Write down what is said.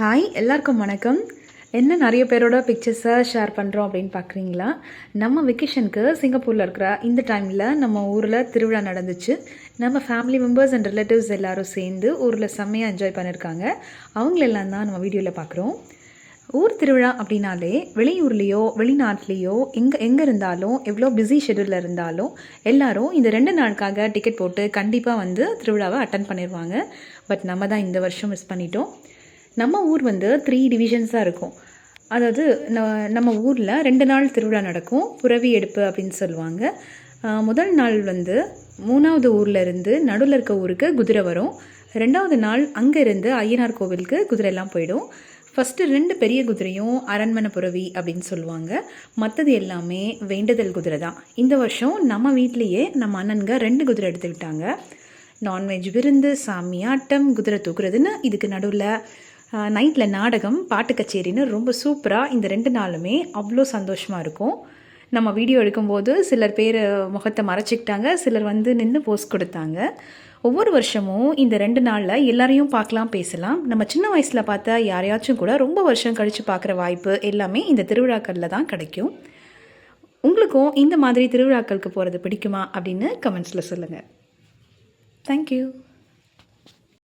Hi எல்லாருக்கும் வணக்கம். என்ன நிறைய பேரோட பிக்சர்ஸை ஷேர் பண்ணுறோம் அப்படின்னு பார்க்குறீங்களா நம்ம வெக்கேஷனுக்கு சிங்கப்பூரில் இருக்கிற இந்த டைமில் நம்ம ஊரில் திருவிழா நடந்துச்சு. நம்ம ஃபேமிலி மெம்பர்ஸ் அண்ட் ரிலேட்டிவ்ஸ் எல்லோரும் சேர்ந்து ஊரில் செம்மையாக என்ஜாய் பண்ணியிருக்காங்க அவங்களெல்லாம் தான் நம்ம வீடியோவில் பார்க்குறோம் ஊர் திருவிழா அப்படின்னாலே வெளியூர்லேயோ வெளிநாட்டிலேயோ எங்கே எங்கே இருந்தாலும் எவ்வளோ பிஸி ஷெடியூலில் இருந்தாலும் எல்லாரும் இந்த ரெண்டு நாளுக்காக டிக்கெட் போட்டு கண்டிப்பாக வந்து திருவிழாவை அட்டன் பண்ணிடுவாங்க பட் நம்ம தான் இந்த வருஷம் மிஸ் பண்ணிட்டோம். நம்ம ஊர் வந்து த்ரீ டிவிஷன்ஸாக இருக்கும். அதாவது நம்ம ஊரில் ரெண்டு நாள் திருவிழா நடக்கும். புறவி எடுப்பு அப்படின்னு சொல்லுவாங்க. முதல் நாள் வந்து மூணாவது ஊரில் இருந்து நடுவில் இருக்க ஊருக்கு குதிரை வரும். ரெண்டாவது நாள் அங்கே இருந்து ஐயனார் கோவிலுக்கு குதிரையெல்லாம் போயிடும். ஃபஸ்ட்டு ரெண்டு பெரிய குதிரையும் அரண்மனை புறவி அப்படின்னு சொல்லுவாங்க. மற்றது எல்லாமே வேண்டுதல் குதிரை தான். இந்த வருஷம் நம்ம வீட்லேயே நம்ம அண்ணனுங்க ரெண்டு குதிரை எடுத்துக்கிட்டாங்க. நான்வெஜ் விருந்து சாமி ஆட்டம் குதிரை தூக்குறதுன்னு இதுக்கு நடுவில் நைட்டில் நாடகம் பாட்டு கச்சேரின்னு ரொம்ப சூப்பராக இந்த ரெண்டு நாளுமே அவ்வளோ சந்தோஷமாக இருக்கும். நம்ம வீடியோ எடுக்கும்போது சிலர் பேர் முகத்தை மறைச்சிக்கிட்டாங்க சிலர் வந்து நின்று போஸ் கொடுத்தாங்க. ஒவ்வொரு வருஷமும் இந்த ரெண்டு நாளில் எல்லாரையும் பார்க்கலாம் பேசலாம். நம்ம சின்ன வயசில் பார்த்தா யாரையாச்சும் கூட ரொம்ப வருஷம் கழித்து பார்க்குற வாய்ப்பு எல்லாமே இந்த திருவிழாக்களில் தான் கிடைக்கும். உங்களுக்கும் இந்த மாதிரி திருவிழாக்களுக்கு போகிறது பிடிக்குமா அப்படின்னு கமெண்ட்ஸில் சொல்லுங்கள் தேங்க்யூ